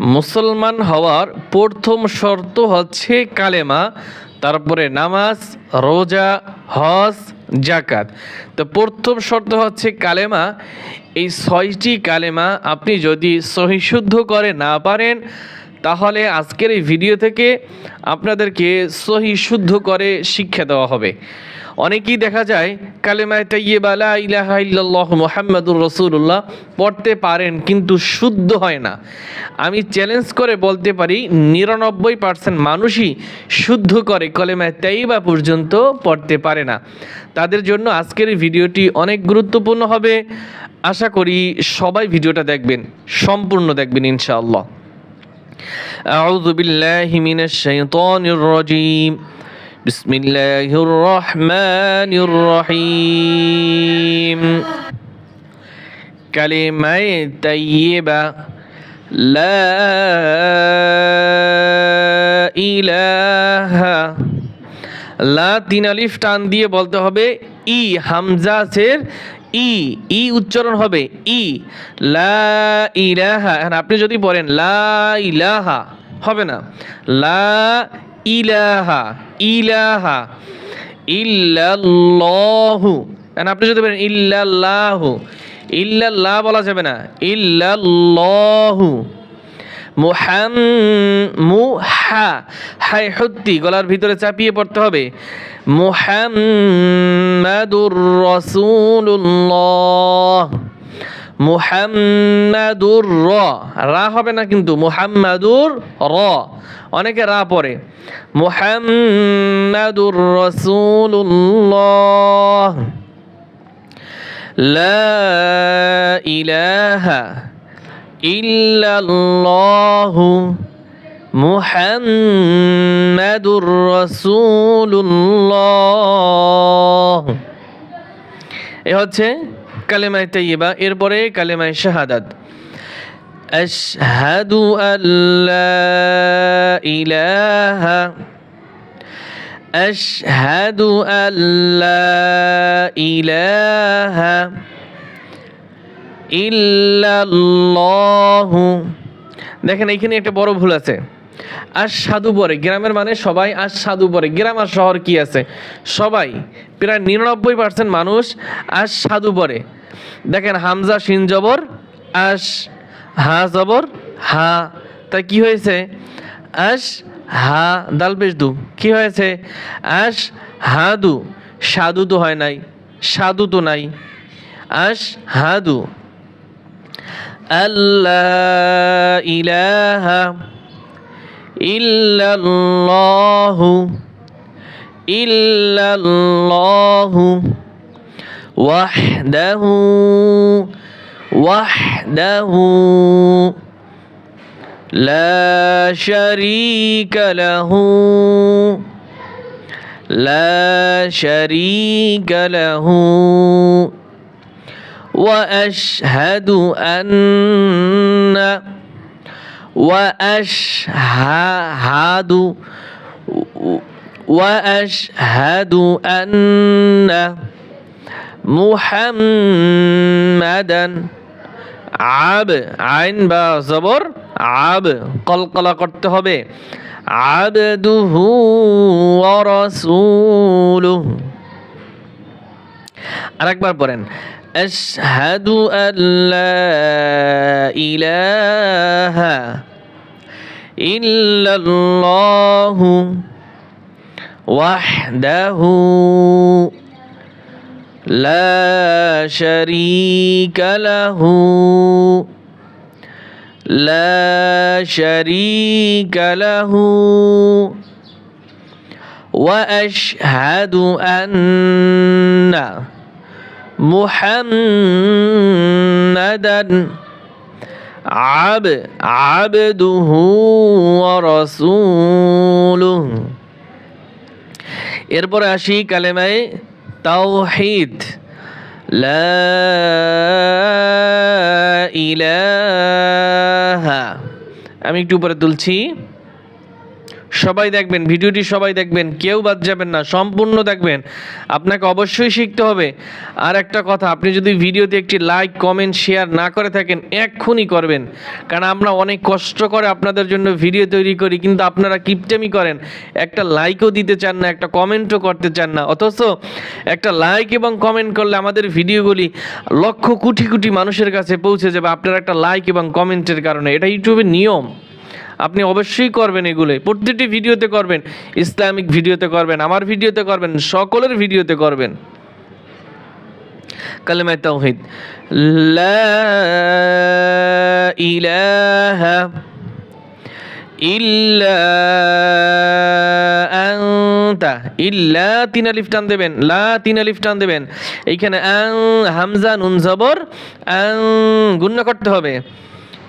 মুসলমান হওয়ার প্রথম শর্ত হচ্ছে কালেমা, তারপরে নামাজ, রোজা, হজ জাকাত তো প্রথম শর্ত হচ্ছে কালেমা। এই ছয়টি কালেমা আপনি যদি সহিশুদ্ধ করে না পারেন তাহলে আজকের এই ভিডিও থেকে আপনাদেরকে সহি শুদ্ধ করে শিক্ষা দেওয়া হবে। অনেকেই দেখা যায়, কালেমায় তাইয়েবা লা ইলাহা ইল্লাল্লাহ মুহাম্মাদুর রাসূলুল্লাহ, পড়তে পারেন কিন্তু শুদ্ধ হয় না। আমি চ্যালেঞ্জ করে বলতে পারি, নিরানব্বই পার্সেন্ট মানুষই শুদ্ধ করে কলেমায় তাইবা পর্যন্ত পড়তে পারে না। তাদের জন্য আজকের এই ভিডিওটি অনেক গুরুত্বপূর্ণ হবে। আশা করি সবাই ভিডিওটা দেখবেন, সম্পূর্ণ দেখবেন ইনশাআল্লাহ। أعوذ بالله من الشيطان الرجيم بسم الله الرحمن الرحيم كلمة طيبة لا إله লা তিন আলিফ টান দিয়ে বলতে হবে ই হামজাসের ই ই উচ্চারণ হবে ই। লা এখন আপনি যদি বলেন লা ইলাহা, হবে না। লা ইলাহা ইলাহা, ইল্লাল্লাহু। এখন আপনি যদি বলেন ইল্লাল্লাহু, ইল্লাল্লাহ বলা যাবে না, ইল্লাল্লাহু। মুহাম, মুহা হাই হত্তি গলার ভিতরে চাপিয়ে পড়তে হবে। মুহাম্মাদুর রাসূলুল্লাহ। মুহাম্মাদুর র। রা হবে না কিন্তু মুহাম্মাদুর র। অনেকে রা পড়ে। মুহাম্মাদুর রাসূলুল্লাহ। লা ইলাহা ইল্লাল্লাহু মুহাম্মাদুর রাসূলুল্লাহ। এ হচ্ছে কালেমায় তাইয়্যিবা এরপরে কালেমায় শাহাদাত। আশহাদু আল্লা ইলাহা, আশহাদু আল্লা ইলাহা ইল্লাল্লাহু। দেখেন, এইখানে একটা বড় ভুল আছে। আর সাধু পরে, গ্রামের মানে সবাই আর সাধু পরে। গ্রাম আর শহর কি আছে? সবাই, প্রায় নিরানব্বই পার্সেন্ট মানুষ আর সাধু পরে। দেখেন, হামজা সিন জবর আস হা জবর, হা। তা কি হয়েছে? আস হা দাল দু। কি হয়েছে? আস হাদু সাধু তো হয় নাই, সাধু তো নাই। আস হাদু আল্লাহ ইলাহা إلا الله إلا الله وحده وحده لا شريك له لا شريك له وأشهد أن وأشهد وأشهد أن محمدا আব আইন বা জবর আব কলকলা করতে হবে আবদুহু ওয়া রাসূলুহু আরেকবার পড়েন أشهد أن لا إله إلا الله وحده لا شريك له لا شريك له وأشهد أن محمدا عب عبده ورسوله এরপরে আসি কালেমায় তাওহিদ লা ইলাহা আমি একটু উপরে তুলছি সবাই দেখবেন, ভিডিওটি সবাই দেখবেন, কেউ বাদ যাবেন না, সম্পূর্ণ দেখবেন। আপনাকে অবশ্যই শিখতে হবে। আর একটা কথা, আপনি যদি ভিডিওতে একটি লাইক কমেন্ট শেয়ার না করে থাকেন, এক্ষুনি করবেন। কারণ আমরা অনেক কষ্ট করে আপনাদের জন্য ভিডিও তৈরি করি, কিন্তু আপনারা কিপটেমি করেন। একটা লাইকও দিতে চান না, একটা কমেন্টও করতে চান না। অথচ একটা লাইক এবং কমেন্ট করলে আমাদের ভিডিওগুলি লক্ষ কোটি কোটি মানুষের কাছে পৌঁছে যাবে আপনার একটা লাইক এবং কমেন্টের কারণে। এটা ইউটিউবের নিয়ম। আপনি অবশ্যই করবেন এগুলো। প্রতিটি ভিডিওতে করবেন, ইসলামিক ভিডিওতে করবেন, আমার ভিডিওতে করবেন, সকলের ভিডিওতে করবেন। কালেমায় ইল্লা তিন দেবেন, লা তিন দেবেন। এইখানে হামজা, নুন, জবর গুণ্য করতে হবে।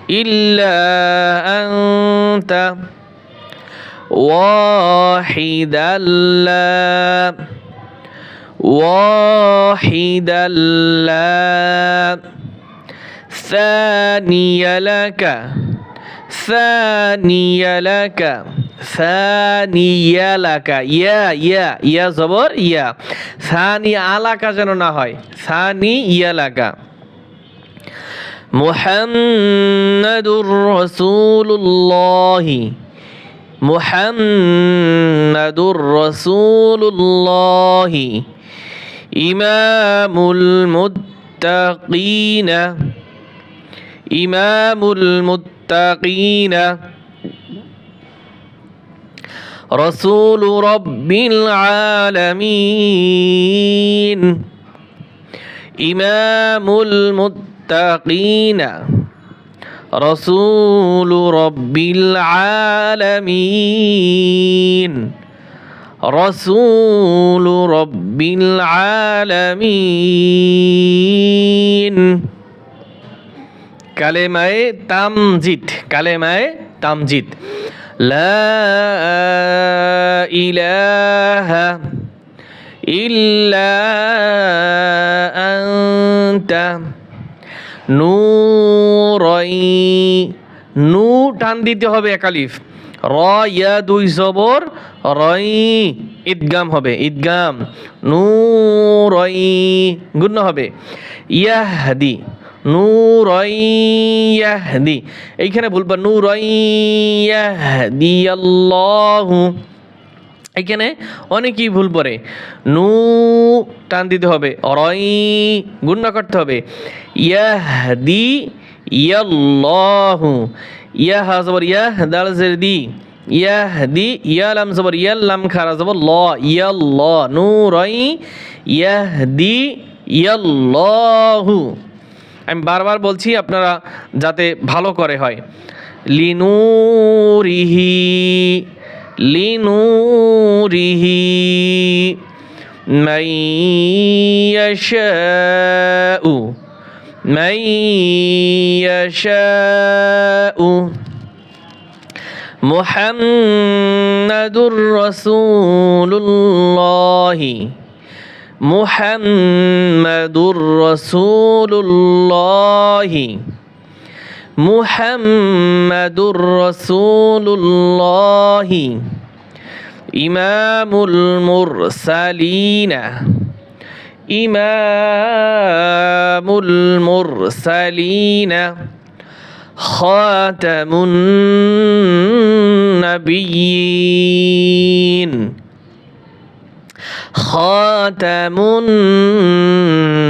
ইল্লা আনতা واحدا لا واحدا لا ثاني لك ثاني لك ثاني لك ইয়া ইয়া ইয়া জবর ইয়া সানি আলাকা যেন না হয় সানি ইয়া محمد رسول الله محمد رسول الله إمام المتقين. إمام المتقين. رسول رب العالمين. إمام المتقين. رسول رب العالمين رسول رب العالمين কালেমায়ে তামজিদ কালেমায়ে তামজিদ লা ইলাহা ইল্লা আনতা নূরাই নু টান দিতে হবে একালিফ র ইয়া দুই জবর, রই ঈদগাম হবে, ঈদগাম। নূরাই, গুণ হবে। ইয়াহদি নূরাইয়াহদি এইখানে বলবা নূরাইয়াহদি আল্লাহু এখানে অনেকেই ভুল পড়ে। নু টান দিতে হবে অরই গুণ করতে হবে। ইয়াহদি ইয়াল্লাহু, ইয়াহ জবর ইয়াহ, দাল জের দি ইয়াহদি ইয়ালাম জবর ইয়াল্লাম খারা জবর ল ইয়াল্ল নূরাই ইয়াহদি ইয়াল্লাহু। আমি বারবার বলছি আপনারা যাতে ভালো করে হয়। লিনুরিহি। لنوره من يشاء من يشاء. محمد رسول الله محمد رسول الله. محمد رسول الله إمام المرسلين إمام المرسلين خاتم النبيين خاتم النبيين.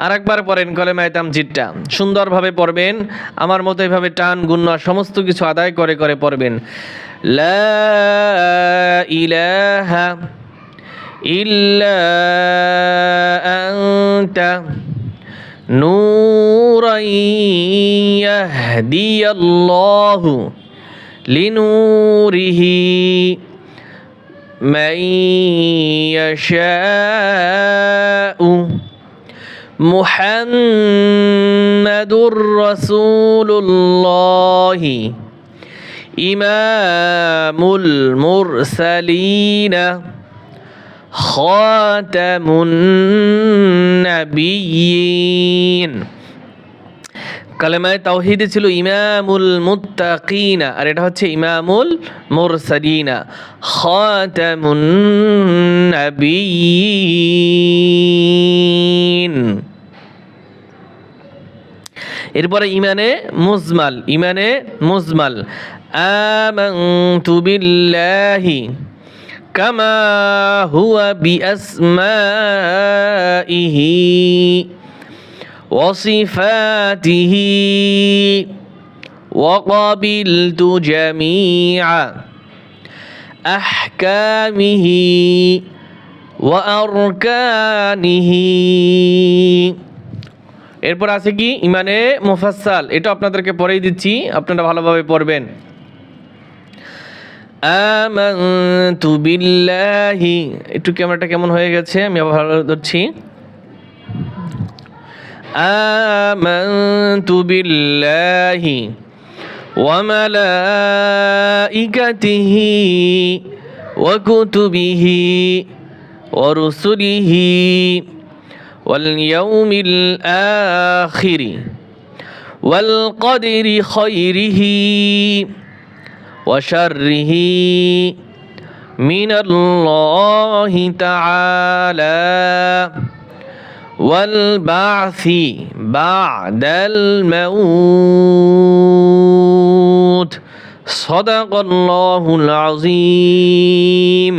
আরেকবার পড়েন কলেমায় তামজিদটা সুন্দরভাবে পড়বেন আমার মতো এভাবে টান গুণ্য সমস্ত কিছু আদায় করে করে পড়বেন লা ইলাহা ইল্লা আনতা নূরান ইয়াহদিয়াল্লাহু লিনুরিহি من يشاء মুহাম্মাদুর রাসূলুল্লাহ। ইমামুল মুরসালিন। খাতামুন নাবিয়িন কালেমায় তাওহিদে ছিল ইমামুল মুত্তাকিনা। আর এটা হচ্ছে ইমামুল মুরসালিনা। খাতামুন নাবিয়িন এরপরে ইমানে মুজমাল ইমানে মুজমাল আমানতু বিল্লাহি কামা হুয়া বিআসমাইহি وصفاته وقبلت جميع أحكامه وأركانه এরপর আছে কি? ইমানে মোফাসাল এটা আপনাদেরকে পরেই দিচ্ছি। আপনারা ভালোভাবে পড়বেন। একটু ক্যামেরাটা কেমন হয়ে গেছে? আমি আবার ভালো ধরছি। আমানতু বিল্লাহি ওয়া কুতুবিহি ওয়া রুসুলিহি। واليوم الآخر والقدر خيره وشره من الله تعالى والبعث بعد الموت. صدق الله العظيم.